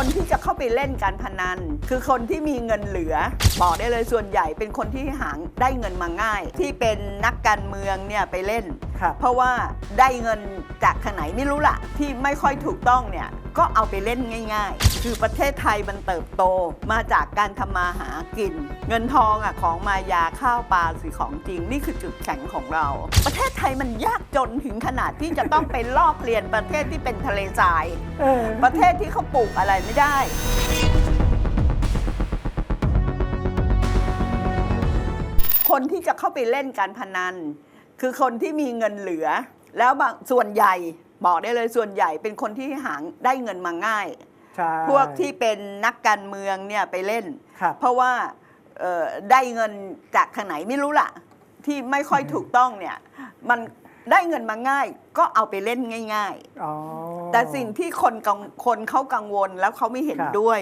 คนที่จะเข้าไปเล่นการพนัน คือคนที่มีเงินเหลือ บอกได้เลยส่วนใหญ่เป็นคนที่หาได้เงินมาง่าย ที่เป็นนักการเมืองเนี่ยไปเล่นครับเพราะว่าได้เงินจากทางไหนไม่รู้ล่ะที่ไม่ค่อยถูกต้องเนี่ย ก็เอาไปเล่นง่าย ๆ คือประเทศไทยมันเติบโตมาจากการทำมาหากิน เงินทองอะของมายาข้าวปลาสิของจริง นี่คือจุดแข็งของเรา ประเทศไทยมันยากจนถึงขนาดที่จะต้องไปลอกเรียนประเทศที่เป็นทะเลทรายเออประเทศที่เขาปลูกอะไรไม่ได้คนที่จะเข้าไปเล่นการพนัน คือคนที่มีเงินเหลือ แล้วบางส่วนใหญ่ บอกได้เลยส่วนใหญ่เป็นคนที่หาได้เงินมาง่าย ใช่พวกที่เป็นนักการเมืองเนี่ยไปเล่น ครับเพราะว่าเอ่อได้เงินจากทางไหนไม่รู้ล่ะ ที่ไม่ค่อยถูกต้องเนี่ยมันได้เงินมาง่าย ก็เอาไปเล่นง่าย ๆ อ๋อ แต่สิ่งที่คนกังคนเขากังวลแล้วเขาไม่เห็นครับ ด้วย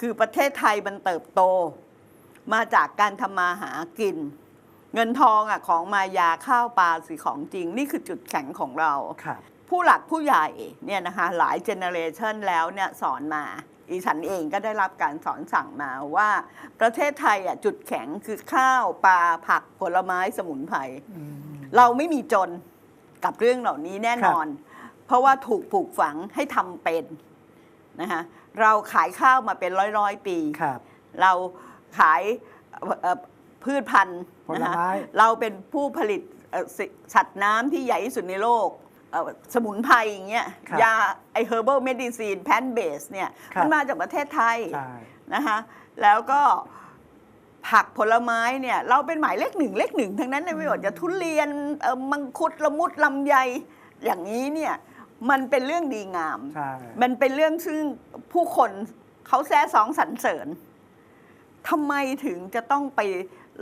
คือประเทศไทยมันเติบโต มาจากการทำมาหากิน เงินทองอะของมายาข้าวปลาสิของจริง นี่คือจุดแข็งของเรา ครับ ผู้หลักผู้ใหญ่เนี่ยนะคะหลายเจเนเรชันแล้วเนี่ยสอนมาอีฉันเองก็ได้รับการสอนสั่งมาว่า ประเทศไทยอะจุดแข็งคือข้าวปลาผักผลไม้สมุนไพรอืมเราไม่มีจนกับเรื่องเหล่านี้แน่นอน เพราะว่าถูกปลูกฝังให้ทำเป็นนะคะเราขายข้าวมาเป็นร้อยร้อยๆปีครับเราขายเอ่อเอ่อพืชพันธุ์ผลนะคะไม้เราเป็นผู้ผลิตเอ่อสิสัตว์น้ำที่ใหญ่ที่สุดในโลก เอ่อสมุนไพรอย่างเงี้ยครับยาไอ herbal medicine plant base เนี่ยครับ มันมาจากประเทศไทยใช่ นะคะแล้วก็ผักผลไม้เนี่ย เราเป็นหมายเลขหนึ่งเลขหนึ่งทั้งนั้นเลยไม่ว่าจะทุเรียนเอ่อมังคุดละมุดลำไยอย่างนี้เนี่ยมันเป็นเรื่องดีงาม ใช่ มันเป็นเรื่องซึ่งผู้คนเขาแซ่สองสรรเสริญทำไมถึงจะต้องไป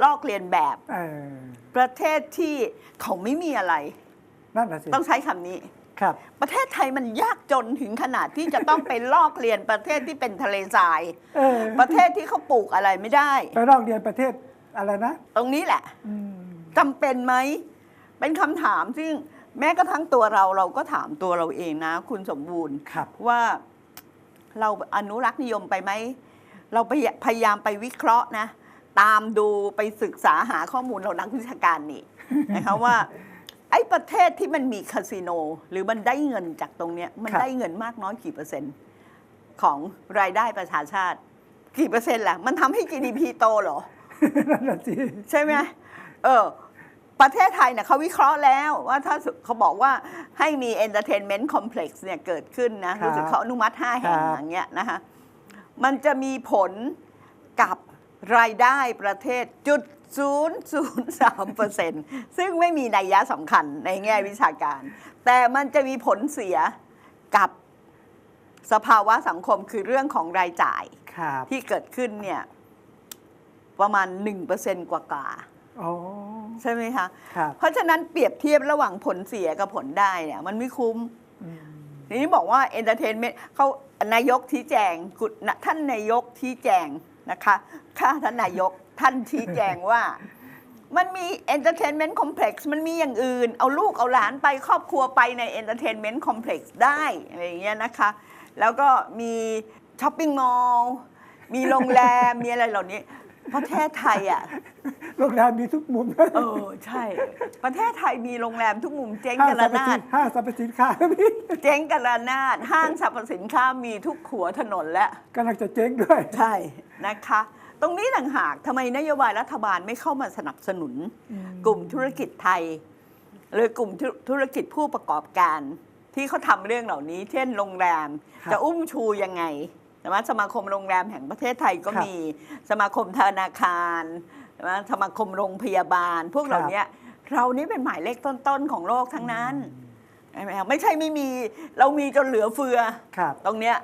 ลอกเรียนแบบเออ ประเทศที่เขาไม่มีอะไร นั่นน่ะสิต้องใช้คำนี้ครับ ประเทศไทยมันยากจนถึงขนาดที่จะต้องไปลอกเรียนประเทศที่เป็นทะเลทราย เออประเทศที่เขาปลูกอะไรไม่ได้ ไปลองเรียนประเทศอะไรนะตรงนี้แหละอืมจำเป็นไหม เป็นคำถามซึ่งแม้กระทั่งตัวเราเราก็ถามตัวเราเองนะ คุณสมบูรณ์ ครับ ว่าเราอนุรักษ์นิยมไปไหม เราพยพยายามไปวิเคราะห์นะ ตามดูไปศึกษาหาข้อมูลเรานักวิชาการนี่ นะคะว่า ไอ้ประเทศที่มันมีคาสิโน หรือมันได้เงินจากตรงเนี้ยมันครับได้เงินมากน้อยกี่เปอร์เซ็นต์ ของรายได้ประชาชาติ กี่เปอร์เซ็นต์ล่ะ มันทำให้ GDP โตเหรอ นั่นน่ะสิใช่ไหมเออ ประเทศไทยเนี่ยเขาวิเคราะห์แล้วว่าถ้าสุเขาบอกว่าให้มี entertainment complex เนี่ยเกิดขึ้นนะครับรู้สึกเขาอนุมัติ5แห่งครับอย่างเงี้ยนะคะมันจะมีผลกับ รายได้ประเทศจุด003เปอร์เซ็นต์ซึ่งไม่มีนัยยะสำคัญในแง่วิชาการ แต่มันจะมีผลเสียกับสภาวะสังคมคือเรื่องของรายจ่ายครับที่เกิดขึ้นเนี่ยประมาณ 1%กว่ากว่าอ๋อๆใช่ไหมคะครับเพราะฉะนั้นเปรียบเทียบระหว่างผลเสียกับผลได้เนี่ยมันไม่คุ้มอืมทีนี้บอกว่าเอนเตอร์เทนเมนต์เขานายกชี้แจงคุณนะท่านนายกชี้แจง นะคะข้าท่านนายกท่านชี้แจงว่า มันมีเอนเตอร์เทนเมนต์คอมเพล็กซ์มันมีอย่างอื่น เอาลูกเอาหลานไปครอบครัวไปในเอนเตอร์เทนเมนต์คอมเพล็กซ์ได้อะไรอย่างเงี้ยนะคะ แล้วก็มีช้อปปิ้งมอลล์มีโรงแรม มีอะไรเหล่านี้ประเทศไทยอะ โรงแรมมีทุกมุมเออใช่ ประเทศไทยมีโรงแรมทุกมุมเจ๊งห้างกันสรละรพนาสิดนห้างสรรพสินค้ามีเจ๊งกันละนาดห้างสรรพสินค้ามีทุกขัวถนนและ กำลังจะเจ๊งด้วย ใช่นะคะ ตรงนี้ต่างหากทำไมนโยบายรัฐบาลไม่เข้ามาสนับสนุน กลุ่มธุรกิจไทย หรือกลุ่มธุธุรกิจผู้ประกอบการ ที่เขาทำเรื่องเหล่านี้ เช่นโรงแรม ครับจะอุ้มชูยังไงใช่ไหมสมาคมโรงแรมแห่งประเทศไทยก็ครับ มีสมาคมธนาคาร ใช่ไหมสมาคมโรงพยาบาล พวกเหล่านี้เรานี่เป็นหมายเลขต้นๆของโลกทั้งนั้นใช่ไหมคะไม่ใช่ไม่มีเรามีจนเหลือเฟือครับตรงเนี้ย